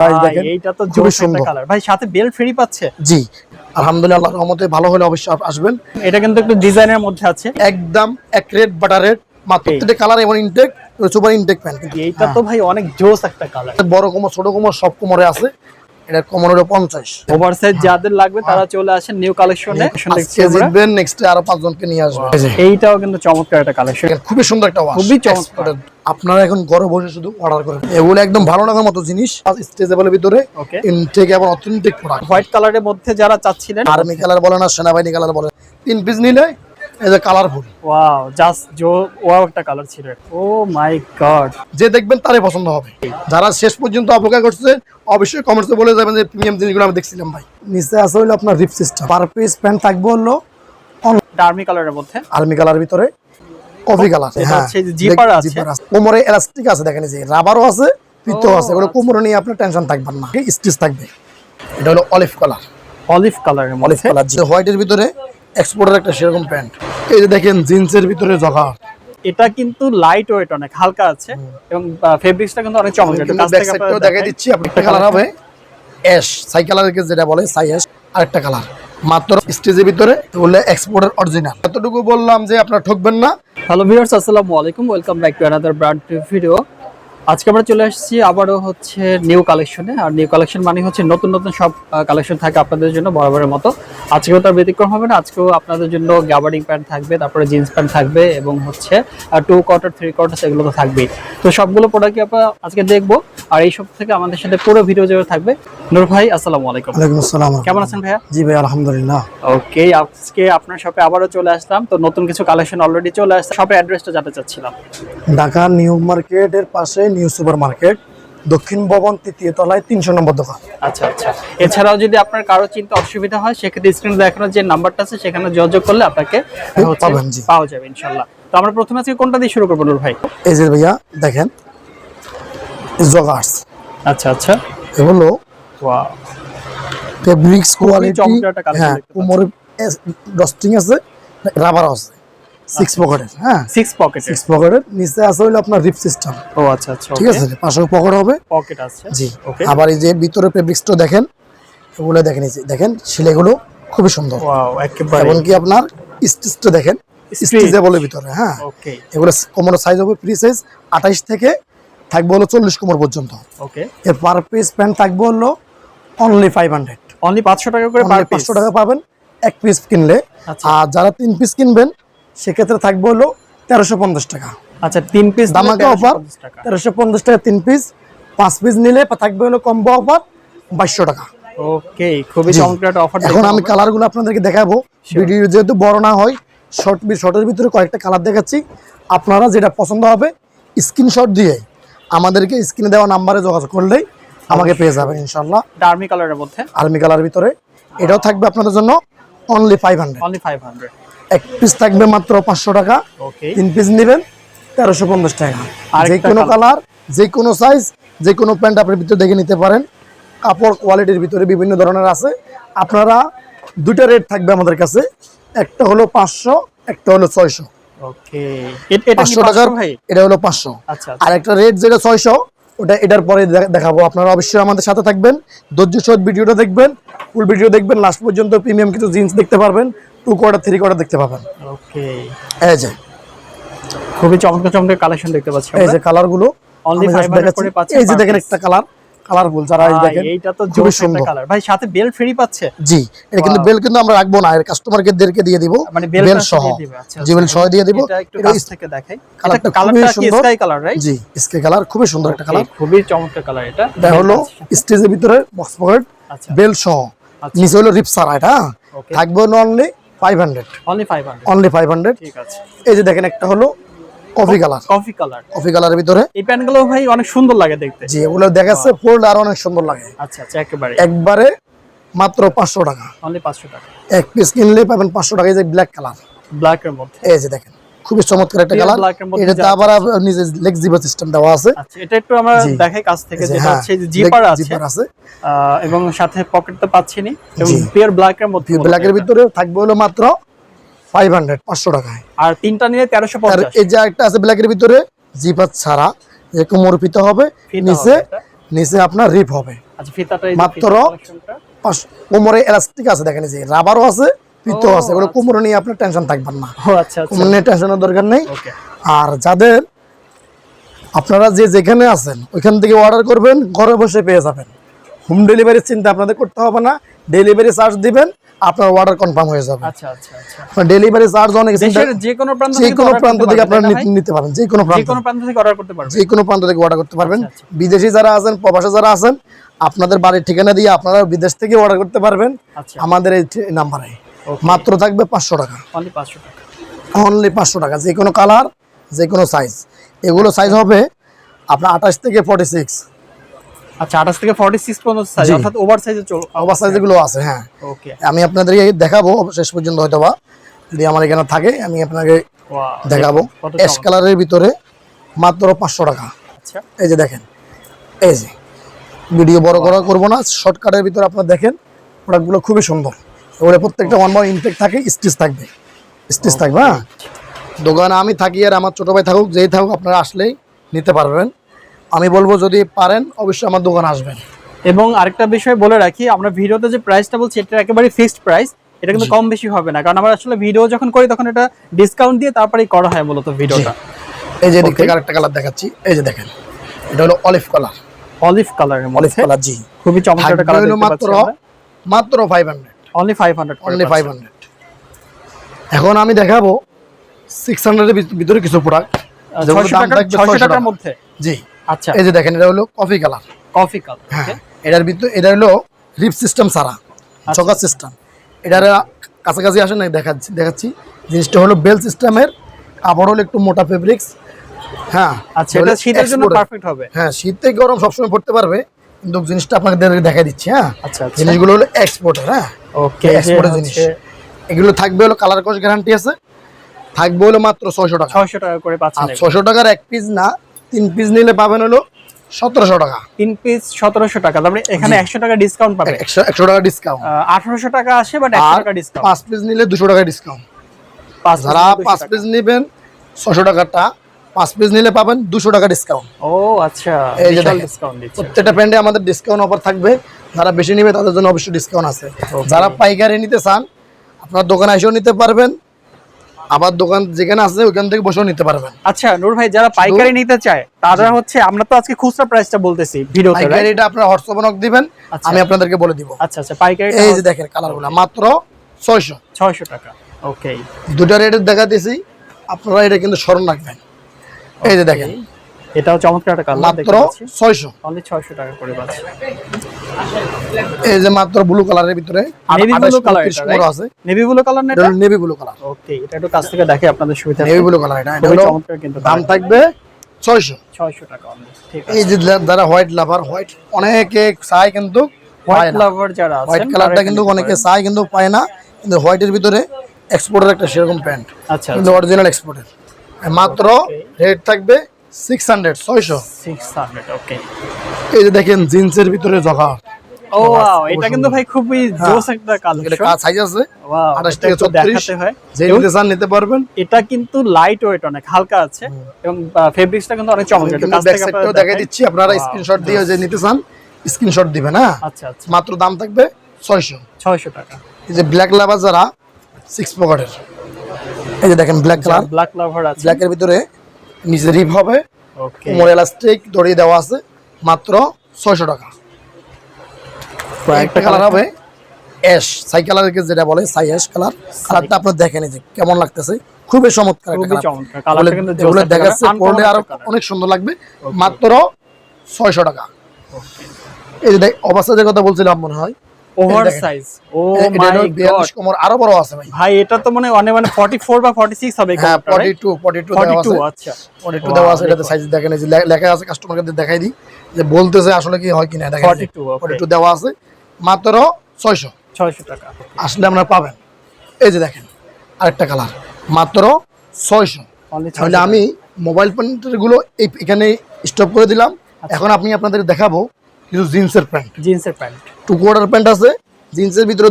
ভাই ভাই, দেখেন এইটা তো খুবই সুন্দর। কালার ভাই সাথে বেল্ট ফ্রি পাচ্ছে? জি আলহামদুলিল্লাহ রহমতে ভালো হলে অবশ্যই আসবেন। এটা কিন্তু একটু ডিজাইনের মধ্যে আছে। একদম এক রেড বাটার রেড মাত্র প্রত্যেকটা কালার এবং ইনটেক সুপার ইনটেক প্যান্ট এইটা তো ভাই অনেক জোস একটা কালার বড় কোমর ছোট কোমর সব কোমরে আছে। এটা হলো পঞ্চাশ। সাইজ যাদের লাগবে তারা চলে আসেন নিউ কালেকশনে জিতবেন নেক্সট আরও পাঁচজনকে নিয়ে আসবে এই যে, এইটাও কিন্তু চমৎকার একটা কালেকশন খুবই সুন্দর একটা খুবই চমৎকার। আপনারা এখন ঘরে বসে শুধু অর্ডার করেন। এগুলো একদম ভালো লাগার মতো জিনিস স্টেজেবলের ভিতরে ইনটেক এবং অথেন্টিক প্রোডাক্ট হোয়াইট কালারের মধ্যে যারা চাচ্ছিলেন আর্মি কালার বলে না সেনাবাহিনী কালার বলে তিন পিস নিলে এই যে কালারফুল ওয়াও জাস্ট জো ওয়াও একটা কালার ছিল। ও মাই গড যে দেখবেন তারই পছন্দ হবে। যারা শেষ পর্যন্ত অপেক্ষা করছে অবশ্যই কমেন্টসে বলে যাবেন যে প্রিমিয়াম জিনিসগুলো আমি দেখছিলাম ভাই। নিচে আছে হলো আপনার রিপ সিস্টেম পার পিস প্যান্ট থাকবে হলো ডার্মি কালারের মধ্যে। আর্মি কালার ভিতরে। কফি কালার হ্যাঁ হচ্ছে যে zipper দেখ- আছে। কোমরে এলাস্টিক আছে দেখেন যে রাবারও আছে ফিতো আছে। এগুলো কোমরে নিয়ে আপনার টেনশন থাকবেন না স্টিচ থাকবে। এটা হলো অলিভ কালার অলিভ কালারের অলিভ কালার যে হোয়াইটের ভিতরে এক্সপোর্টের একটা সেরকম প্যান্ট এই যে দেখেন জিন্সের ভিতরে জগার এটা কিন্তু লাইট ওয়েট অনেক হালকা আছে এবং ফেব্রিক্সটা কিন্তু অনেক চমৎকার একটু কাছ থেকে দেখাই। দিচ্ছি আপনি একটা কালার হবে? অ্যাশ সাই কালারকে যেটা বলে সাই অ্যাশ আরেকটা কালার মাত্র স্টেজের ভিতরে এক্সপোর্টের অরিজিনাল এতটুকু বললাম যে আপনারা ঠকবেন না। হ্যালো ভিউয়ার্স আসসালামু আলাইকুম welcome back to another brand video আজকে আমরা চলে আসছি আবারও হচ্ছে নিউ কালেকশনে আর নিউ কালেকশন মানে হচ্ছে নতুন নতুন সব কালেকশন থাকে আপনাদের জন্য বরাবরের মতো। আজকেও তার ব্যতিক্রম হবে না আজকেও আপনাদের জন্য গ্যাবার্ডিং প্যান্ট থাকবে তারপরে জিন্স প্যান্ট থাকবে এবং হচ্ছে টু কোয়ার্টার থ্রি কোয়ার্টার সেগুলো তো থাকবেই। তো সবগুলো প্রোডাক্টই আমরা আজকে দেখব। আর এই সব থেকে আমাদের সাথে পুরো ভিডিও জুড়ে থাকবে নূর ভাই আসসালামু আলাইকুম। ওয়ালাইকুম আসসালাম। কেমন আছেন ভাইয়া? জি ভাই আলহামদুলিল্লাহ। ওকে আজকে আপনার শপে আবারও চলে আসলাম। তো নতুন কিছু কালেকশন অলরেডি চলে আসছে। শপের অ্যাড্রেসটা জানতে চাচ্ছিলাম। ঢাকা নিউ মার্কেটের পাশে নিউ সুপার মার্কেট দক্ষিণ ভবন তৃতীয় তলায় তিনশো নম্বর দোকান। আচ্ছা আচ্ছা। এছাড়াও যদি আপনার কারও চিন্তা অসুবিধা হয় সেক্ষেত্রে স্ক্রিনে দেখানো যে নাম্বারটা আছে সেখানে যোগাযোগ করলে আপনাকে পাবেন, পাওয়া যাবে ইনশাল্লাহ। তো আমরা প্রথমে আজকে কোনটা দিয়ে শুরু করব ভাই? এই যে ভাইয়া দেখেন। জগার্স। আচ্ছা আচ্ছা। এগুলো ফেব্রিক্স কোয়ালিটি হ্যাঁ কোমরে ডস্টিং আছে রাবার আছে। সিক্স পকেটের হ্যাঁ। সিক্স পকেট সিক্স পকেটের নিচে আছে হলো আপনার রিপ সিস্টেম ও আচ্ছা আচ্ছা ঠিক আছে? পাশেও পকেট হবে। পকেট আছে। জি। ওকে আবার এই যে ভিতরে ফেব্রিক্সটা দেখেন এগুলো দেখেন দেখেন শিলেগুলো খুবই সুন্দর। ওয়াও একেবারে। এমনকি আপনার স্টিচটা দেখেন। স্টিচেবলের ভিতরে হ্যাঁ। ওকে এগুলো কোমর সাইজ হবে ফ্রি সাইজ আঠাইশ থেকে থাকবে হলো চল্লিশ কোমর পর্যন্ত। ওকে এর পার পিস প্যান্ট থাকবে হলো অনলি ফাইভ হান্ড্রেড অনলি পাঁচশো টাকা করে পার পিস পাঁচশো টাকা পাবেন এক পিস কিনলে। আচ্ছা। আর যারা তিন পিস কিনবেন সেক্ষেত্রে থাকবে হলো তেরোশো পঞ্চাশ টাকা। আচ্ছা তিন পিস দামাকা অফার তেরোশো পঞ্চাশ টাকা। তিন পিস পাঁচ পিস নিলে থাকবে হলো কম্বো অফার বাইশশো টাকা। ওকে খুবই। চমৎকার অফার এখন আমি কালারগুলো আপনাদেরকে দেখাবো। ভিডিও যেহেতু বড় না হয় শর্ট শর্টের ভিতরে কয়েকটা কালার দেখাচ্ছি। আপনারা যেটা পছন্দ হবে স্ক্রিনশট দিয়ে আমাদেরকে স্ক্রিনে দেওয়া নাম্বারে যোগাযোগ করলেই আমাকে পেয়ে যাবেন ইনশাল্লাহ ডার্মি কালারের মধ্যে? আর্মি কালার ভিতরে। এটাও থাকবে আপনাদের জন্য only five hundred only five hundred এক পিস থাকবে মাত্র পাঁচশো টাকা। তিন পিস নেবেন তেরোশো পঞ্চাশ টাকা। আরেকটা যে কোনো কালার যে কোনো সাইজ যে কোনো প্যান্ট আপনার ভিতরে দেখে নিতে পারেন। কাপড় কোয়ালিটির ভিতরে বিভিন্ন ধরনের আছে। আপনারা দুটা রেট থাকবে আমাদের কাছে। একটা হলো পাঁচশো একটা হলো ছয়শো। এটা পাঁচশো টাকার এটা হলো পাঁচশো। আচ্ছা আর একটা রেট যেটা ছয়শো ওটা এটার পরে দেখাবো। আপনারা অবশ্যই আমাদের সাথে থাকবেন। ধৈর্য সহিত ভিডিওটা দেখবেন। ফুল ভিডিও দেখবেন। লাস্ট পর্যন্ত প্রিমিয়াম কিছু জিন্স দেখতে পারবেন। টু কোয়ার্টার থ্রি কোয়ার্টার দেখতে পাবেন। ওকে। এই যে। খুবই চমৎকার চমৎকার কালেকশন দেখতে পাচ্ছি এই যে কালারগুলো just 500 করে পাচ্ছেন এই যে দেখেন একটা কালার কালারফুল যারা এই দেখেন এইটা তো খুবই সুন্দর। কালার। ভাই সাথে বেল ফ্রি পাচ্ছে? জি এটা কিন্তু বেল কিন্তু আমরা রাখব না এর কাস্টমারকে দেরকে দিয়ে দিব। মানে বেল সহ জি বেল সহ দিয়ে দিব। এটা কাছ থেকে দেখাই। কালারটা কালারটা কি? স্কাই কালার রাইট জি স্কে কালার খুবই সুন্দর একটা কালার খুবই চমৎকার কালার এটা। এটা হলো স্টেজের ভিতরে বক্স পকেট আচ্ছা। বেল সহ। আচ্ছা। নিচে হলো রিপসারা এটা হ্যাঁ? থাকবে only five hundred only 500 only five hundred ঠিক আছে। এই যে দেখেন একটা হলো coffee colour coffee colour coffee কালারের ভিতরে। এই প্যান্টগুলো ভাই অনেক সুন্দর লাগে দেখতে। জি এগুলো দেখাচ্ছে ফোল্ড আর অনেক সুন্দর লাগে। আচ্ছা আচ্ছা একেবারে। একবারে মাত্র পাঁচশো টাকা। অনলি 500 টাকা। এক পিস কিনলে পাবেন পাঁচশো টাকা। এই যে ব্ল্যাক কালার ব্ল্যাক এর মধ্যে। এই যে দেখেন। খুবই চমৎকার একটা কালারের মধ্যে এটাতে আবার নিজে লেগ জিপার সিস্টেম দেওয়া আছে। আচ্ছা এটা একটু আমরা। দেখাই কাছ থেকে যেটা হ্যাঁ, হচ্ছে জিপার আছে। zipper আছে। এবং সাথে পকেট তো পাচ্ছিনি। এবং জি। পিওর ব্ল্যাক এর মধ্যে ব্ল্যাকের মূলত এটা। ভিতরে থাকবে হলো মাত্র ফাইভ হান্ড্রেড পাঁচশো টাকায়। আর তিনটা নিলে তেরোশো আর পঞ্চাশ এই যে একটা আছে ব্ল্যাকের ভিতরে জিপার ছাড়া যে কোমর হবে নিচে নিচে আপনার রিপ হবে। আচ্ছা ফিতাটা মাত্র ফিতা collectionটা। পাঁচ কোমরে এলাস্টিক আছে দেখেন এই যে রাবারও আছে আছে এগুলো আচ্ছা। কোমরে নিয়ে আপনার টেনশন থাকবেন না। ও আচ্ছা আচ্ছা। কোমর নিয়ে টেনশনের দরকার নেই। আর যাদের আপনারা যে যেখানে আছেন ওইখান থেকে অর্ডার করবেন ঘরে বসে পেয়ে যাবেন। হোম ডেলিভারির চিন্তা আপনাদের করতে হবে না। ডেলিভারি চার্জ দিবেন আপনার অর্ডার কনফার্ম হয়ে যাবে। আচ্ছা আচ্ছা আচ্ছা। ডেলিভারি চার্জ অনেক যে কোনো প্রান্ত যে থেকে কোনো প্রান্ত থেকে আপনারা? নিতে- পারবেন যে কোনো যে প্রান্ত কোনো প্রান্ত থেকে অর্ডার করতে পারবে যে কোনো প্রান্ত থেকে অর্ডার করতে পারবেন। বিদেশি যারা আছেন প্রবাসে যারা আছেন আপনাদের বাড়ির ঠিকানা দিয়ে আপনারা বিদেশ থেকে অর্ডার করতে পারবেন। আমাদের এই নাম্বারে. মাত্র থাকবে পাঁচশো টাকা। অনলি পাঁচশো টাকা। অনলি পাঁচশো টাকা যে কোনো কালার যে কোনো সাইজ এগুলো সাইজ হবে আপনার আঠাশ থেকে ফর্টি সিক্স আচ্ছা আঠাশ থেকে ফর্টি সিক্স পর্যন্ত সাইজ অর্থাৎ ওভার সাইজে ওভার সাইজ এগুলো আছে হ্যাঁ। ওকে আমি আপনাদেরকে দেখাবো শেষ পর্যন্ত হয়তো বা যদি আমার এখানে থাকে আমি আপনাকে দেখাবো। অ্যাশ কালারের ভিতরে মাত্র পাঁচশো টাকা। আচ্ছা। এই যে দেখেন এই যে। ভিডিও বড় করা করব না শর্টকাটের ভিতরে আপনারা দেখেন প্রোডাক্টগুলো খুবই সুন্দর। ওরে প্রত্যেকটা ওয়ান ইনটেক থাকে স্টিচ থাকবে। স্টিচ থাকবে হ্যাঁ? দোকানে আমি থাকি আর আমার ছোটো ভাই থাকুক যেই থাকুক আপনারা আসলেই নিতে পারবেন। আমি বলব যদি পারেন অবশ্যই আমার দোকানে আসবেন। এবং আরেকটা বিষয় বলে রাখি আমরা ভিডিওতে যে প্রাইসটা বলছি এটা একেবারে ফিক্সড প্রাইস এটা কিন্তু কম বেশি হবে না। কারণ আমরা আসলে ভিডিও যখন করি তখন এটা ডিসকাউন্ট দিয়ে তারপরেই করা হয় মূলত ভিডিওটা এই যে দিক থেকে আরেকটা কালার দেখাচ্ছি এই যে দেখেন এটা হলো olive colour olive colour olive colour জি। খুবই চমৎকার কালার মাত্র মাত্র 500 only five hundred only five hundred এখন আমি দেখাবো সিক্স হান্ড্রেডের ভিতরে কিছু প্রোডাক্ট টাকার মধ্যে? জি। আচ্ছা। এই যে দেখেন এটা হলো কফি কালার কফি কালার হ্যাঁ এটার ভিতরে এটা হলো রিপ সিস্টেম সারা চকার সিস্টেম এটার কাছাকাছি আসে না দেখাচ্ছি দেখাচ্ছি। জিনিসটা হলো বেল সিস্টেমের কাপড় হলো একটু মোটা ফেব্রিক্স হ্যাঁ আচ্ছা এটা শীতের জন্য পারফেক্ট হবে। হ্যাঁ শীতে গরম সবসময় পড়তে পারবে। কিন্তু জিনিসটা আপনাদের দেখা দিচ্ছি হ্যাঁ? আচ্ছা আচ্ছা। জিনিসগুলো হলো এক্সপোর্টের হ্যাঁ? ওকে এক্সপোর্টের জিনিস। এগুলো থাকবে হলো কালার কোশ গ্যারান্টি আছে। থাকবে হলো মাত্র ছয়শো টাকা। 600 টাকা করে পাচ্ছেন এগুলো। ছয়শো টাকার এক পিস না তিন পিস নিলে পাবেন হলো সতেরোশো টাকা। তিন পিস 1700 টাকা তারপরে এখানে 100 টাকা ডিসকাউন্ট পাবেন। একশো একশো টাকা ডিসকাউন্ট 1800 টাকা আসে বাট 100 টাকা ডিসকাউন্ট পাঁচ পিস নিলে দুশো টাকা ডিসকাউন্ট পাঁচ যারা পাঁচ পিস নেবেন ছশো টাকাটা পাঁচ পিস নিলে পাবেন দুশো টাকা ডিসকাউন্ট ও আচ্ছা এই যে ডিসকাউন্ট প্রত্যেকটা প্যান্ডে আমাদের ডিসকাউন্ট অফার থাকবে। যারা বেশি নেবে তাদের জন্য অবশ্যই ডিসকাউন্ট আছে। যারা পাইকারি নিতে চান আপনার দোকানে এসেও নিতে পারবেন। আবার দোকান যেখানে আছে ওইখান থেকে বসেও নিতে পারবেন। আচ্ছা নূর ভাই যারা পাইকারি নিতে চায় তারা হচ্ছে আমরা তো আজকে খুচরা প্রাইসটা বলতেছি ভিডিওতে পাইকারিটা আপনার হোয়াটসঅ্যাপে নক দিবেন আচ্ছা। আমি আপনাদেরকে বলে দিব। আচ্ছা আচ্ছা পাইকারি এই যে দেখেন কালারগুলো মাত্র ছয়শো। 600 টাকা ওকে দুটা রেটের দেখা দিয়েছি আপনারা এটা কিন্তু স্মরণ রাখবেন। এই যে দেখেন। এটাও চমৎকার একটা কালার মাত্র দেখতে পাচ্ছি। ছয়শো। অনলি 600 টাকা করে পাচ্ছি। এই যে মাত্র ব্লু কালারের ভিতরে নেভি ব্লু কালার কোমর আছে। নেভি ব্লু কালার না এটা এটা? নেভি ব্লু কালার ওকে এটা একটু কাছ থেকে দেখে আপনাদের সুবিধা নেভি ব্লু কালার এটা। এটা চমৎকার কিন্তু দাম থাকবে ছয়শো। 600 টাকা only, ঠিক আছে। এই যে যারা হোয়াইট লাভার হোয়াইট অনেকে চায় কিন্তু হোয়াইট লাভার যারা আছেন হোয়াইট কালারটা কিন্তু অনেকে। চায় কিন্তু পায় না। কিন্তু হোয়াইটের ভিতরে এক্সপোর্টের একটা সেরকম প্যান্ট আচ্ছা কিন্তু অরিজিনাল এক্সপোর্টের মাত্র রেট থাকবে সিক্স হান্ড্রেড ছয়শো। 600 ওকে এই যে দেখেন জিন্সের ভিতরে জগা ও ওয়াও এটা কিন্তু ভাই খুবই জোস একটা কালেকশন কাজ সাইজ আছে। ওয়াও আঠাশ এটা থেকে একটু ছত্রিশ। দেখাতে যে নিতে চান নিতে পারবেন। এটা কিন্তু লাইট ওয়েট অনেক হালকা আছে। এবং ফেব্রিক্সটা কিন্তু অনেক চমৎকার। একটু কাছ থেকে আপনারা দেখাই দেখাই। দিচ্ছি। আপনারা Wow, স্ক্রিনশট দিয়ে যে নিতে চান স্ক্রিনশট দিবেন হ্যাঁ? আচ্ছা আচ্ছা। মাত্র দাম থাকবে ছয়শো। 600 টাকা। এই যে ব্ল্যাক লাভার যারা সিক্স পকেটের এই যে দেখেন ব্ল্যাক কালার ব্ল্যাক লাভার আছে। ব্ল্যাকের ভিতরে নিচে রিপ হবে। ওকে কোমর এলাস্টিক দড়ি দেওয়া আছে মাত্র ছয়শো টাকা। একটা কালার হবে অ্যাশ সাই কালার যেটা বলে সাই অ্যাশ কালার কালারটা আপনার দেখেন এই যে কেমন লাগতেছে। খুবই চমৎকার একটা খুবই কালার এগুলো দেখাচ্ছে পরলে আরও অনেক সুন্দর লাগবে। মাত্র ছয়শো টাকা। এই যে দেখ যে কথা বলছিলাম মনে হয় over size. Oh my God. কোমর আরও বড় আছে ভাই। ভাই এটা তো মানে অনেক মানে 44 বা 46 হবে হ্যাঁ 42 42 দেওয়া আছে। 42 আচ্ছা। 42 দেওয়া আছে এটাতে সাইজ দেখেন এই যে লেখা আছে কাস্টমারকে দেখাই দিই। যে বলতেছে আসলে কি হয় কিনা দেখেন 42, 42 দেওয়া আছে মাত্র 600 600 টাকা আসলে আমরা পাবেন। এই যে দেখেন আরেকটা কালার মাত্র 600 তাহলে আমি মোবাইল প্যান্টেরগুলো এখানে স্টপ করে দিলাম। আচ্ছা। এখন আপনি আপনাদের দেখাবো কিছু জিন্সের প্যান্ট। জিন্সের প্যান্ট। টু কোয়ার্টার প্যান্ট আছে জিন্সের ভিতরে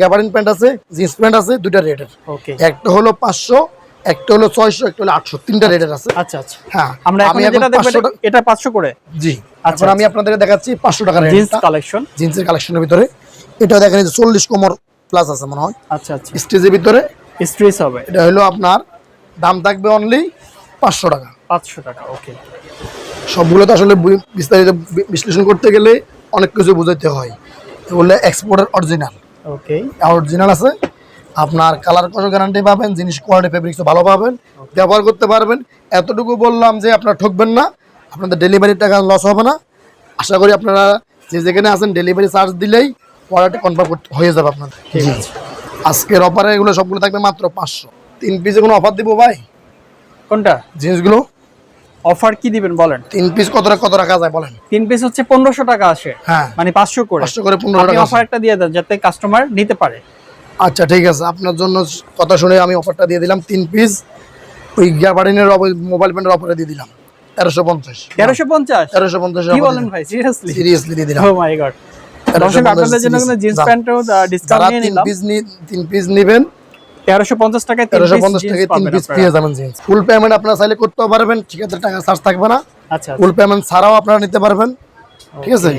গ্যাবারিন প্যান্ট আছে জিন্স প্যান্ট আছে দুইটা রেটের ওকে একটা হলো পাঁচশো একটা হলো ছয়শো একটা হলো আটশো তিনটা রেটের আছে। আচ্ছা আচ্ছা। হ্যাঁ আমরা আমি এটা- এটা পাঁচশো করে? জি আচ্ছা, এখন আমি আপনাদেরকে দেখাচ্ছি পাঁচশো টাকার জিন্স কালেকশন জিন্সের কালেকশনের ভিতরে। এটাও দেখেন যে চল্লিশ কোমর প্লাস আছে মনে হয়। আচ্ছা আচ্ছা। স্টেজের ভিতরে। স্ট্রেস হবে। এটা হলো আপনার দাম থাকবে অনলি পাঁচশো টাকা। পাঁচশো টাকা ওকে সবগুলো তো আসলে বিস্তারিত বিশ্লেষণ করতে গেলে অনেক কিছু বুঝাইতে হয়। এগুলো এক্সপোর্টের অরিজিনাল ওকে অরিজিনাল আছে। আপনার কালার কষো গ্যারান্টি পাবেন জিনিস কোয়ালিটি ফেব্রিক্সও ভালো পাবেন ব্যবহার করতে পারবেন। এতটুকু বললাম যে আপনারা ঠকবেন না আপনাদের ডেলিভারির টাকা লস হবে না। আশা করি আপনারা যে যেখানে আছেন ডেলিভারি চার্জ দিলেই অর্ডারটা কনফার্ম হয়ে যাবে আপনাদের। ঠিক আছে। আজকের অফারে এগুলো সবগুলো থাকবে মাত্র পাঁচশো। তিন পিসে কোনো অফার দিব ভাই? কোনটা? জিনিসগুলো? অফার কি দিবেন বলেন? তিন পিস কত কত রাখা যায় বলেন? তিন পিস হচ্ছে পনেরোশো টাকা আসে। হ্যাঁ। মানে পাঁচশো করে। পাঁচশো করে পনেরো টাকা অফার একটা দিয়ে দেন যাতে কাস্টমার নিতে পারে। আচ্ছা ঠিক আছে। আপনার জন্য কথা শুনে আমি অফারটা দিয়ে দিলাম। তিন পিস ওই গ্যাবার্ডিনের মোবাইল প্যান্টের অফারে দিয়ে দিলাম। তেরোশো পঞ্চাশ। তেরোশো পঞ্চাশ? তেরোশো পঞ্চাশ কি বলেন ভাই? সিরিয়াসলি সিরিয়াসলি দিয়ে দিলাম। ও মাই গড আপনাদের জন্য জিন্স। প্যান্টেও ডিসকাউন্ট নিয়ে নিলাম। তিন পিস নেবেন তেরোশো পঞ্চাশ টাকায় তিন তেরোশো পিস পঞ্চাশ জিন্স টাকায় তিন পিস পেয়ে যাবেন জিন্স ফুল পেমেন্ট আপনারা চাইলে করতেও পারবেন সেক্ষেত্রে টাকা চার্জ থাকবে না। আচ্ছা ফুল পেমেন্ট ছাড়াও আপনারা নিতে পারবেন ঠিক আছে?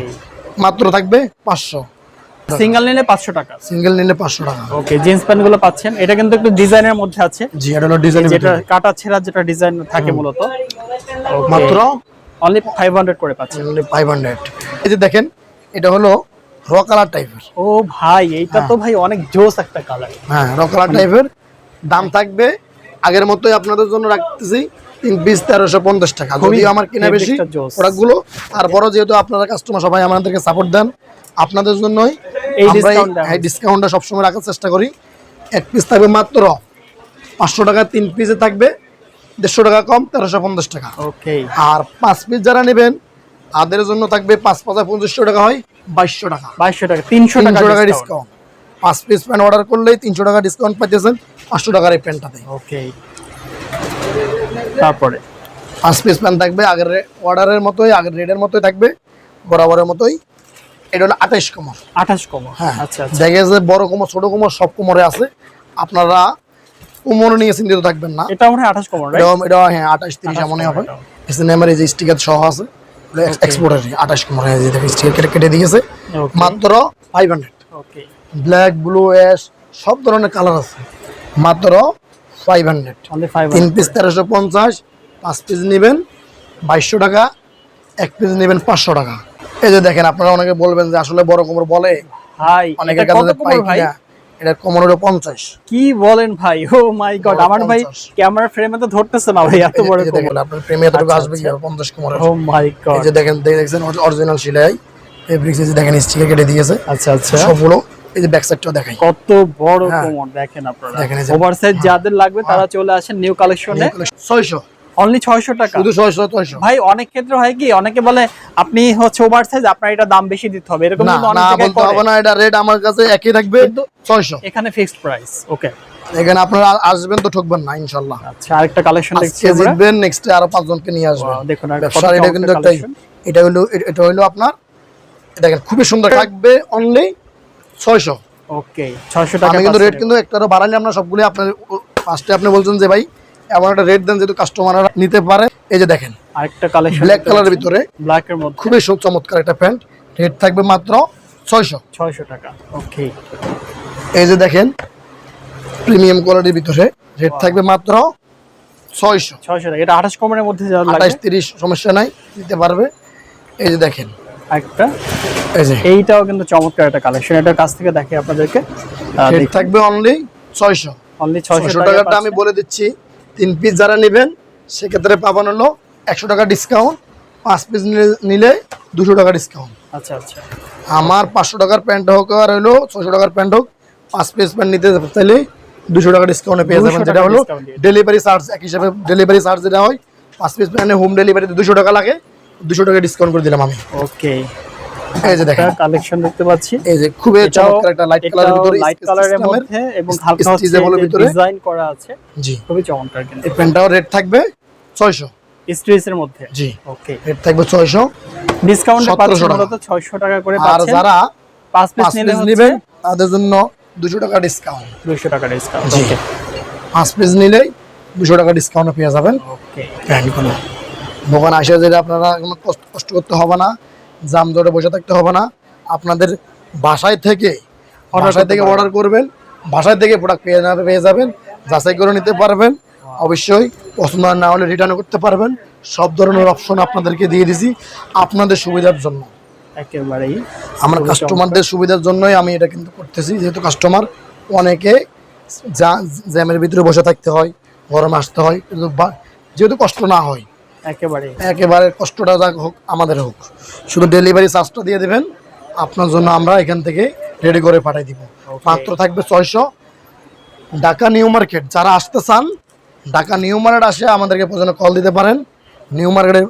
মাত্র থাকবে সিঙ্গেল নিলে পাঁচশো টাকা। সিঙ্গেল নিলে পাঁচশো টাকা। ওকে জিন্স প্যান্টগুলো পাচ্ছেন। এটা কিন্তু একটু ডিজাইনের মধ্যে আছে। জি এটা হলো ডিজাইন যেটা কাটা ছেঁড়া যেটা ডিজাইন থাকে মূলত। মাত্র? অনলি ফাইভ হান্ড্রেড করে পাচ্ছেন। ফাইভ হান্ড্রেড এই যে দেখেন এটা হলো র কালার টাইপের ও ভাই এইটা তো ভাই অনেক জোস একটা কালার হ্যাঁ র কালার টাইপের দাম থাকবে আগের মতোই আপনাদের জন্য রাখতেছি পিস তেরোশো পঞ্চাশ টাকা। যদিও আমার কিনা বেশি প্রোডাক্টগুলো তারপরও যেহেতু আপনারা কাস্টমার সবাই আমাদেরকে সাপোর্ট দেন আপনাদের জন্যই এই ডিসকাউন্টটা সবসময় রাখার চেষ্টা করি। এক পিস থাকবে মাত্র পাঁচশো টাকা তিন পিসে থাকবে দেড়শো টাকা কম তেরোশো পঞ্চাশ টাকা। ওকে আর পাঁচ পিস যারা নেবেন তাদের জন্য থাকবে পাঁচ পাঁচা পঁচিশশো টাকা হয় বাইশশো টাকা। বাইশশো টাকা তিনশো টাকা তিনশো টাকা ডিসকাউন্ট পাঁচ পিস প্যান্ট অর্ডার করলেই তিনশো টাকা ডিসকাউন্ট পাইতেছেন পাঁচশো টাকার এই প্যান্টটাতে ওকে তারপরে? পাঁচ পিস প্যান্ট থাকবে আগের অর্ডারের মতোই আগের রেটের মতোই থাকবে বরাবরের মতোই। এটা হলো আঠাশ কোমর। আঠাশ কোমর? হ্যাঁ। আচ্ছা আচ্ছা। যে বড় কোমর ছোট কোমর সব কোমরে আছে। আপনারা কোমর নিয়ে চিন্তিত থাকবেন না। এটা মনে হয় আঠাশ কমো রাইট এটা হ্যাঁ আঠাশ তিরিশ এমনই হবে। এসএন এর এই যে স্টিকার সহ আছে। এক্সপোর্টার আঠাশ কোমর স্টিকার কেটে কেটে দিয়েছে মাত্র five hundred black blue ash সব ধরনের কালার আছে। মাত্র ফাইভ হান্ড্রেড তিন পিস তেরোশো পঞ্চাশ পাঁচ পিস নেবেন বাইশশো টাকা এক পিস নেবেন পাঁচশো টাকা। এই যে দেখেন আপনারা অনেকে বলবেন যে আসলে বড় কোমর বলে। অনেকের কাছে পাই কিনা এটা হলো পঞ্চাশ। কি বলেন ভাই? ও মাই গড আমার ভাই 50 ক্যামেরা ফ্রেমে তো ধরতেছে না ভাই এত বড় দেখেন আপনার প্রেমে এতটুকু আসবে কি পঞ্চাশ কোমর ও মাই এই যে দেখেন এই দেখছেন অরিজিনাল সিলাই ফেব্রিক্স এই দেখেন স্টিকার কেটে দিয়েছে। আচ্ছা আচ্ছা। সবগুলো এই যে ব্যাক সাইডটাও দেখাই। কত বড় হ্যাঁ। কোমর দেখেন আপনারা। দেখেন এই ওভার সাইজ যাদের লাগবে তারা চলে আসেন নিউ কালেকশনে ছয়শো। অনলি ছয়শো টাকা। শুধু ছয়শো ছয়শো। ভাই অনেক ক্ষেত্রে হয় কি অনেকে বলে আপনি হচ্ছে ওভার সাইজ আপনার এটা দাম বেশি দিতে হবে। এরকম না কিন্তু অনেক জায়গায় করে। না এটা রেট আমার কাছে একই থাকবে কিন্তু ছয়শো। এখানে ফিক্সড প্রাইস ওকে এখানে আপনারা আসবেন তো ঠকবেন না ইনশাল্লাহ আচ্ছা আরেকটা কালেকশন দেখছি আমরা। জিতবেন নেক্সট আরও পাঁচজনকে নিয়ে আসবেন। দেখুন আর এটা কিন্তু collection। এটা হলো এটা হলো আপনার দেখেন খুবই সুন্দর থাকবে অনলি ছয়শো। ওকে 600 টাকা আমি কিন্তু রেট। কিন্তু একটারও বাড়ালে আমরা সবগুলো আপনার ফার্স্টে আপনি বলছেন যে ভাই এমন একটা রেট দেন যেহেতু কাস্টমাররা নিতে পারে। এই যে দেখেন আরেকটা কালেকশন ব্ল্যাক কালারের ভিতরে ব্ল্যাক এর মধ্যে। খুবই সু- চমৎকার একটা প্যান্ট রেট থাকবে মাত্র ছয়শো। 600 টাকা। ওকে এই যে দেখেন প্রিমিয়াম কোয়ালিটির ভিতরে রেট থাকবে মাত্র ছয়শো। 600 টাকা। এটা 28 কমের মধ্যে যা লাগে। তিরিশ সমস্যা নাই নিতে পারবে। এই যে দেখেন একটা এই যে। এইটাও কিন্তু চমৎকার একটা কালেকশন এটার কাছ থেকে দেখে আপনাদেরকে রেট থাকবে অনলি ছয়শো। অনলি 600 টাকা টাকাটা আমি বলে দিচ্ছি তিন পিস যারা নেবেন সেক্ষেত্রে পাবেন হলো একশো টাকা ডিসকাউন্ট পাঁচ পিস নিলে দুশো টাকা ডিসকাউন্ট আচ্ছা আচ্ছা। আমার পাঁচশো টাকার প্যান্ট হোক আর হলো ছশো টাকার প্যান্ট হোক পাঁচ পিস প্যান্ট নিতে চাইলে দুশো টাকা ডিসকাউন্টে পেয়ে যাবেন যেটা হলো ডেলিভারি চার্জ এক হিসাবে ডেলিভারি চার্জ যেটা হয় পাঁচ পিস প্যান্টে হোম ডেলিভারিতে দুশো টাকা লাগে দুশো টাকা ডিসকাউন্ট করে দিলাম আমি। ওকে এই যে দেখেন। কালেকশন দেখতে পাচ্ছি। এই যে খুবই চমৎকার একটা লাইট কালারের ভিতরে লাইট কালারের মধ্যে এবং হালকা ভিতরে। ডিজাইন করা আছে জি। খুবই চমৎকার কিন্তু। এই প্যান্টটাও রেট থাকবে ছয়শো। স্ট্রেসের মধ্যে। জি। ওকে রেট থাকবে ছয়শো। ডিসকাউন্ট 1700 পাচ্ছেন মূলত 600 টাকা করে আর যারা পাঁচ পিস নেবেন তাদের জন্য দুশো টাকা ডিসকাউন্ট 200 টাকা ডিসকাউন্ট। ওকে পাঁচ পিস নিলেই দুশো টাকা ডিসকাউন্টে পেয়ে যাবেন। ওকে প্যান্টগুলো দোকানে আসে যেটা আপনারা কোনো কষ্ট করতে হবে না জাম জটে বসে থাকতে হবে না। আপনাদের বাসায় থেকে বাসায় থেকে অর্ডার করবেন। বাসায় থেকে প্রোডাক্ট পেয়ে যাবে পেয়ে যাবেন যাচাই করে নিতে পারবেন। অবশ্যই পছন্দ না হলে রিটার্ন করতে পারবেন। সব ধরনের অপশন আপনাদেরকে দিয়ে দিছি আপনাদের সুবিধার জন্য। একেবারেই। আমার কাস্টমারদের সুবিধার জন্যই আমি এটা কিন্তু করতেছি। যেহেতু কাস্টমার অনেকে যা- জ্যামের ভিতরে বসে থাকতে হয় গরমে আসতে হয় কিন্তু যেহেতু কষ্ট না হয়। একেবারে কষ্টটা যা হোক আমাদের হোক। শুধু ডেলিভারি চার্জটা দিয়ে দেবেন আপনার জন্য আমরা এখান থেকে রেডি করে পাঠিয়ে দিব। মাত্র থাকবে ছয়শো। ঢাকা নিউ মার্কেট যারা আসতে চান ঢাকা নিউ মার্কেট আসে আমাদেরকে পর্যন্ত কল দিতে পারেন। নিউ মার্কেটের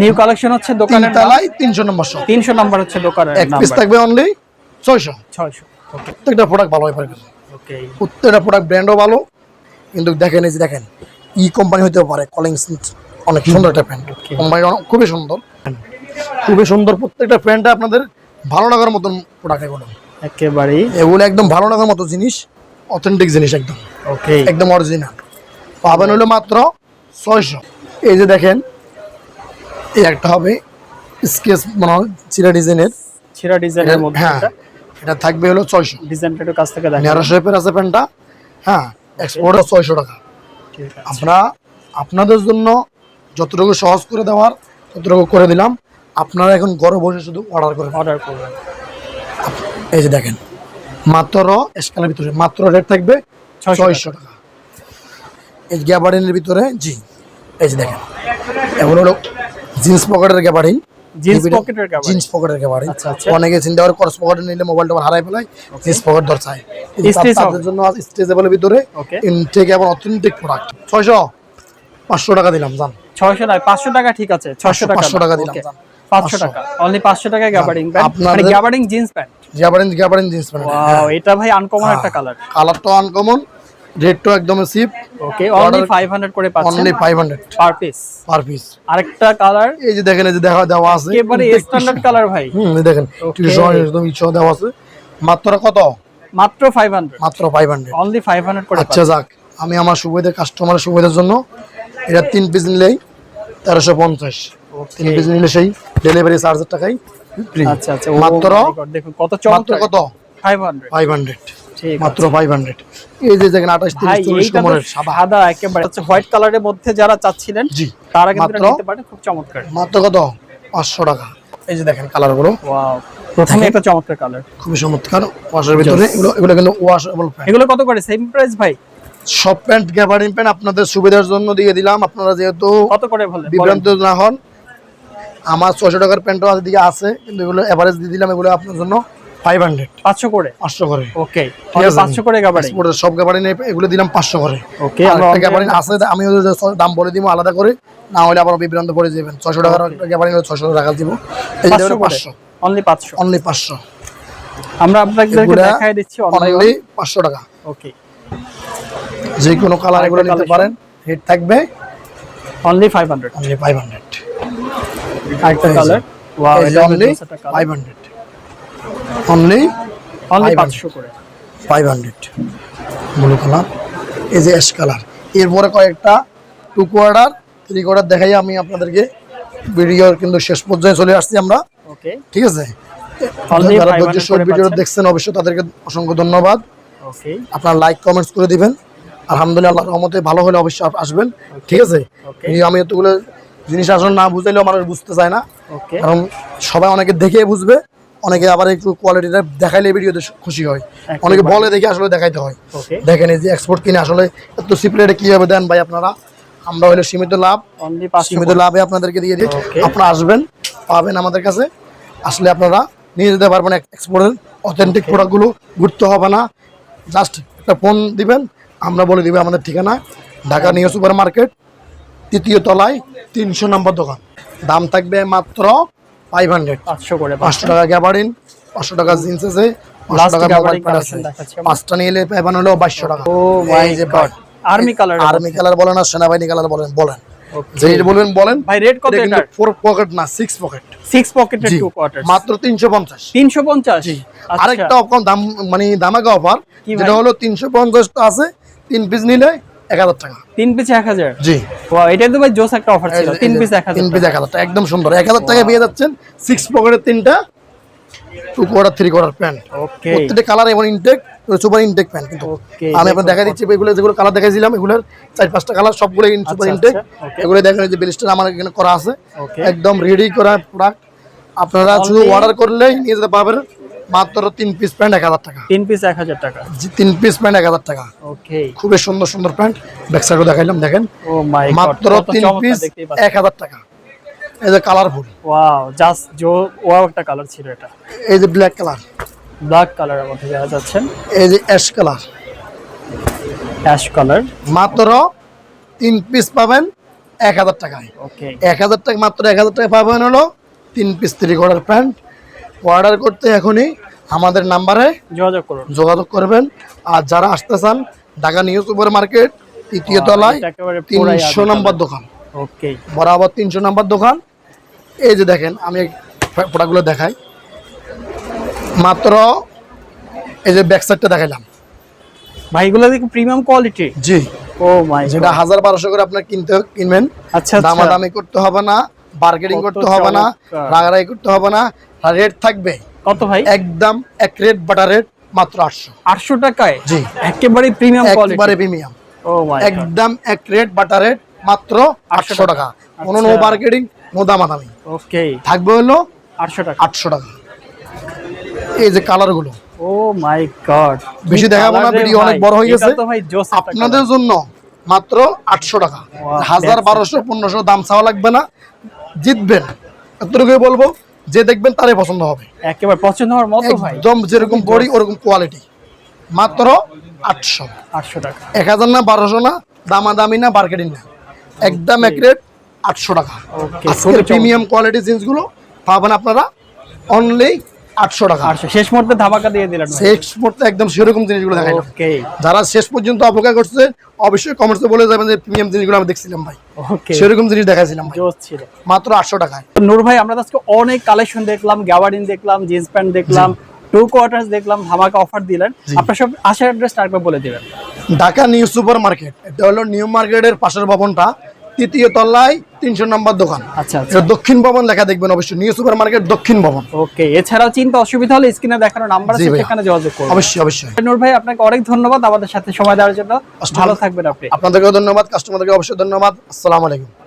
নিউ কালেকশন হচ্ছে দোকানের তিনতলায় তিনশো নম্বর শপ তিনশো নম্বর হচ্ছে দোকানের এক পিস থাকবে অনলি ছয়শো। ছয়শো। প্রত্যেকটা প্রোডাক্ট ভালো হয় পারে ওকে প্রত্যেকটা প্রোডাক্ট ব্র্যান্ডও ভালো কিন্তু দেখেন এই যে দেখেন ই কোম্পানি হতে পারে কলিং অনেক সুন্দর একটা প্যান্ট. কোম্পানি খুবই সুন্দর। খুবই সুন্দর প্রত্যেকটা প্যান্টটা আপনাদের ভালো লাগার মতন প্রোডাক্ট এগুলো একেবারেই। এগুলো একদম ভালো লাগার মতো জিনিস অথেন্টিক জিনিস একদম। ওকে। একদম অরিজিনাল পাবেন হলো মাত্র ছয়শো। এই যে দেখেন এই একটা হবে স্কেচ মনে হয় চিরা ডিজাইনের। চিরা ডিজাইনের মধ্যে হ্যাঁ এটা থাকবে হলো ছয়শো। ডিজাইনটা একটু কাছ থেকে দেখেন নেড়া শেপের আছে প্যান্টটা। হ্যাঁ এক্সপোর্টও ছয়শো টাকা। আমরা আপনাদের জন্য যতটুকু সহজ করে দেওয়ার ততটুকু করে দিলাম। আপনারা এখন ঘরে বসে শুধু অর্ডার করে অর্ডার করবেন। এই যে দেখেন মাত্র স্কেলের ভিতরে মাত্র রেট থাকবে 600 ছয়শো টাকা। এই গ্যাবারিনের ভিতরে জি এই যে দেখেন এগুলো হলো জিন্স পকেটের গ্যাবারিন জিন্স পকেটের জিন্স পকেটের গ্যাবারিন। অনেকে চিন্তা করে ক্রস পকেটে নিলে মোবাইলটা আবার হারাই ফেলায় জিন্স পকেট তাদের জন্য স্ট্রেচেবলের ভিতরে ওকে ইনটেক এবং অথেন্টিক প্রোডাক্ট ছয়শো পাঁচশো টাকা দিলাম জান। ছয়শো নয় পাঁচশো টাকা ঠিক আছে ছয়শো টাকা 500 টাকা দিলাম। পাঁচশো টাকা অনলি পাঁচশো টাকা গ্যাবারিং প্যান্ট মানে gabardine jeans pant gabardine gabardine jeans pant wow এটা ভাই আনকমন একটা কালার কালারটা আনকমন রেটটাও একদম সিপ ওকে অনলি 500 করে পাচ্ছেন। Only five hundred per piece per piece আরেকটা কালার এই যে দেখেন এই যে দেখা দেওয়া আছে। একেবারে স্ট্যান্ডার্ড কালার ভাই। হুম দেখেন. একদম ইচ্ছা দেওয়া আছে। মাত্র কত? মাত্র 500 মাত্র ফাইভ হান্ড্রেড অনলি 500 করে আচ্ছা যাক আমি আমার সুবিধা কাস্টমারের সুবিধার জন্য এটা তিন পিস নিলেই তেরোশো পঞ্চাশ। তিন পিস নিলে সেই ডেলিভারি চার্জের টাকাই আচ্ছা আচ্ছা মাত্র দেখুন কত মাত্র কত? 500 ফাইভ হান্ড্রেড মাত্র ফাইভ হান্ড্রেড এই যে দেখেন আঠাশ তিরিশ চল্লিশ নম্বরের সাদা। সাদা একেবারে হচ্ছে হোয়াইট কালারের মধ্যে যারা চাচ্ছিলেন জি। তারা কিন্তু নিতে পারেন খুব চমৎকার। মাত্র কত? পাঁচশো টাকা। এই যে দেখেন কালারগুলো ওয়াও প্রথমে একটা চমৎকার কালার খুবই চমৎকার। ওয়াশের ভিতরে এগুলো এগুলো কিন্তু প্যান্ট এগুলো কত করে? সেম প্রাইস ভাই? সব প্যান্ট গ্যাবারিং প্যান্ট আপনাদের সুবিধার জন্য দিয়ে দিলাম। আপনারা যেহেতু কত করে বলেন। বিভ্রান্ত না হন আমার ছশো টাকার প্যান্টও আছে দিকে আছে কিন্তু এগুলো এভারেজ দিয়ে দিলাম এগুলো আপনার জন্য ফাইভ হান্ড্রেড পাঁচশো করে? পাঁচশো করে। ওকে। পাঁচশো করে গাবারি সব গ্যাবারিং এগুলো দিলাম পাঁচশো করে। ওকে গ্যাবারিং আছে আমি ওদের দাম বলে দিব আলাদা করে না হলে আবার বিভ্রান্ত পড়ে যাবেন। ছশো টাকার গ্যাবারিং ছশো টাকা দিব। পাঁচশো অনলি পাঁচশো। অনলি পাঁচশো? আমরা আপনাদেরকে দেখাই দিচ্ছি অনলি পাঁচশো টাকা। ওকে যে কোনো কালার এগুলো নিতে পারেন। রেট থাকবে? Only five hundred only five hundred আরেকটা কালার ওয়াও এটা অনলি একটা colour five hundred only only 500 করে। ফাইভ হান্ড্রেড ব্লু কালার এই যে অ্যাশ কালার এরপরে কয়েকটা টু কোয়ার্টার থ্রি কোয়ার্টার দেখাই আমি আপনাদেরকে। ভিডিওর কিন্তু শেষ পর্যায়ে চলে আসছি আমরা। ওকে ঠিক আছে? যারা 500 ধৈর্য ভিডিও দেখছেন অবশ্যই তাদেরকে অসংখ্য ধন্যবাদ। ওকে আপনার লাইক কমেন্টস করে দিবেন। আলহামদুলিল্লাহ রহমতে ভালো হলে অবশ্যই আসবেন। ঠিক আছে? আমি এতগুলো জিনিস আসলে না বুঝাইলেও মানুষ বুঝতে চায় না। কারণ সবাই অনেকে দেখে বুঝবে অনেকে আবার একটু কোয়ালিটিটা দেখাইলে ভিডিওতে খুশি হয়। অনেকে বলে দেখে আসলে দেখাইতে হয়। দেখেন এই যে এক্সপোর্ট কিনে আসলে এত সিপ্লেটে কীভাবে দেন ভাই আপনারা? আমরা হলে সীমিত লাভ। সীমিত লাভে আপনাদেরকে দিয়ে দিই। আপনারা আসবেন পাবেন আমাদের কাছে। আসলে আপনারা নিয়ে যেতে পারবেন এক্সপোর্টের অথেন্টিক প্রোডাক্টগুলো ঘুরতে হবে না। জাস্ট একটা ফোন দিবেন আমরা বলে দিবে আমাদের ঠিকানা ঢাকা নিউ সুপার মার্কেট তৃতীয় তলায় তিনশো নম্বর দোকান। দাম থাকবে মাত্র ফাইভ হান্ড্রেড পাঁচশো করে পাঁচশো। টাকা গ্যাবারিন পাঁচশো টাকা জিন্স আছে পাঁচশো টাকা মোবাইল প্যাড আছে collection দেখাচ্ছি আমরা। পাঁচটা নিয়ে হলো বাইশশো টাকা। ও my God army colour army colour বলেন আর সেনাবাহিনী কালার বলেন বলেন. বলবেন বলেন ভাই রেড কত এটা ফোর পকেট না সিক্স পকেট সিক্স পকেটের টু কোয়ার্টার মাত্র। আরেকটা কম দাম মানে দামাকা অফার যেটা হলো তিনশো পঞ্চাশ আছে তিন পিস নিলে এক হাজার টাকা। তিন পিস এক হাজার? জি। এটা তো ভাই জোস একটা অফার ছিল। তিন পিস এক হাজার তিন পিস এক হাজার টাকা। একদম সুন্দর। এক হাজার টাকায় পেয়ে যাচ্ছেন সিক্স পকেটের তিনটা two quarter three quarter pant okay প্রত্যেকটা কালার এবং ইনটেক সুপার ইনটেক প্যান্ট কিন্তু। আমি আপনার দেখা দিচ্ছি এগুলো যেগুলো কালার দেখাইছিলাম এগুলোর চার পাঁচটা কালার সবগুলো সুপার ইনটেক. এগুলো দেখেন যে বেলিস্টার আমার এখানে করা আছে. একদম রেডি করা প্রোডাক্ট আপনারা শুধু অর্ডার করলেই নিয়ে যেতে পারবেন। মাত্র তিন পিস প্যান্ট এক হাজার টাকা। তিন পিস এক হাজার টাকা। জি, তিন পিস প্যান্ট এক হাজার টাকা। ওকে খুবই সুন্দর সুন্দর প্যান্ট ব্যাক সাইডও দেখাইলাম দেখেন। ও মাই মাত্র তিন পিস এক হাজার টাকা। এই যে কালারফুল ওয়াও জাস্ট জো ওয়াও একটা কালার ছিল এটা। এই যে ব্ল্যাক কালার ব্ল্যাক কালারের মধ্যে দেখা যাচ্ছেন এই যে অ্যাশ কালার অ্যাশ কালার মাত্র তিন পিস পাবেন এক হাজার টাকায়। ওকে এক হাজার টাকা মাত্র এক হাজার টাকা পাবেন হলো তিন piece three quarter pant order করতে এখনই আমাদের নাম্বারে যোগাযোগ করুন। যোগাযোগ করবেন। আর যারা আসতে চান ঢাকা নিউ সুপার মার্কেট তৃতীয় তলায় তিনশো নম্বর দোকান। ওকে বরাবর তিনশো নম্বর দোকান। এই যে দেখেন আমি প্রোডাক্টগুলো দেখাই। মাত্র এই যে ব্যাক সাইডটা দেখাইলাম। ভাই এগুলো দেখি প্রিমিয়াম কোয়ালিটি জি। ও মাই যেটা হাজার বারোশো করে আপনার কিনতে কিনবেন। আচ্ছা আচ্ছা। দামাদামি করতে হবে না। বার্গেনিং করতে হবে না। রাগারাগি করতে হবে না রেট থাকবে। কত ভাই? একদম এক রেট বাটার রেট মাত্র আটশো। আটশো টাকায়? জি। একেবারে প্রিমিয়াম একবারে প্রিমিয়াম একদম এক রেট বাটার রেট মাত্র আটশো টাকা। কোনো নো। মার্কেটিং নো দামাদামি। ওকে থাকবে হলো আটশো টাকা। আটশো টাকা। এই যে কালারগুলো ও মাই গড। বেশি দেখাবো না, ভিডিও অনেক বড় হয়ে গেছে। আপনাদের জন্য মাত্র আটশো টাকা। হাজার বারোশো পনেরোশো দাম চাওয়া লাগবে না। জিতবেন। এতটুকুই বলব যে দেখবেন তারই পছন্দ হবে। একেবারে পছন্দ হওয়ার মতো ভাই। একদম যেরকম বড়ি ওরকম কোয়ালিটি মাত্র আটশো। আটশো টাকা। এক হাজার না বারোশো না দামাদামি না মার্কেটিং না। একদম এক রেট আটশো টাকা। ওকে আজকের প্রিমিয়াম কোয়ালিটি জিনিসগুলো পাবেন আপনারা অনলি আটশো টাকা। আটশো। শেষ মুহূর্তে ধামাকা দিয়ে দিলেন শেষ পড়তে একদম সেরকম জিনিসগুলো দেখাইলাম ওকে যারা শেষ পর্যন্ত অপেক্ষা করছে অবশ্যই কমেন্টসে বলে যাবেন যে প্রিমিয়াম জিনিসগুলো আমি দেখছিলাম ভাই। ওকে সেরকম জিনিস দেখাইছিলাম ছিল। মাত্র আটশো টাকায়। নূর ভাই আমরা আজকে অনেক কালেকশন দেখলাম দেখলাম জিন্স প্যান্ট দেখলাম টু কোয়ার্টার্স দেখলাম ধামাকা অফার দিলেন। আপনার সব আসার অ্যাড্রেসটা আরেকবার বলে দিবেন। ঢাকা নিউ সুপার মার্কেট এটা হলো নিউ মার্কেটের পাশের ভবনটা। তৃতীয় তলায় তিনশো নম্বর দোকান। আচ্ছা আচ্ছা। দক্ষিণ ভবন লেখা দেখবেন অবশ্যই। নিউ সুপার মার্কেট দক্ষিণ ভবন। ওকে এছাড়াও চিন্তা অসুবিধা হলে স্ক্রিনে দেখানো নাম্বার আছে সেখানে যোগাযোগ করুন অবশ্যই অবশ্যই। নূর ভাই আপনাকে অনেক ধন্যবাদ আমাদের সাথে সময় দেওয়ার জন্য। ভালো থাকবেন আপনি। আপনাদেরকেও ধন্যবাদ কাস্টমারদেরকে অবশ্যই ধন্যবাদ। আসসালামু আলাইকুম।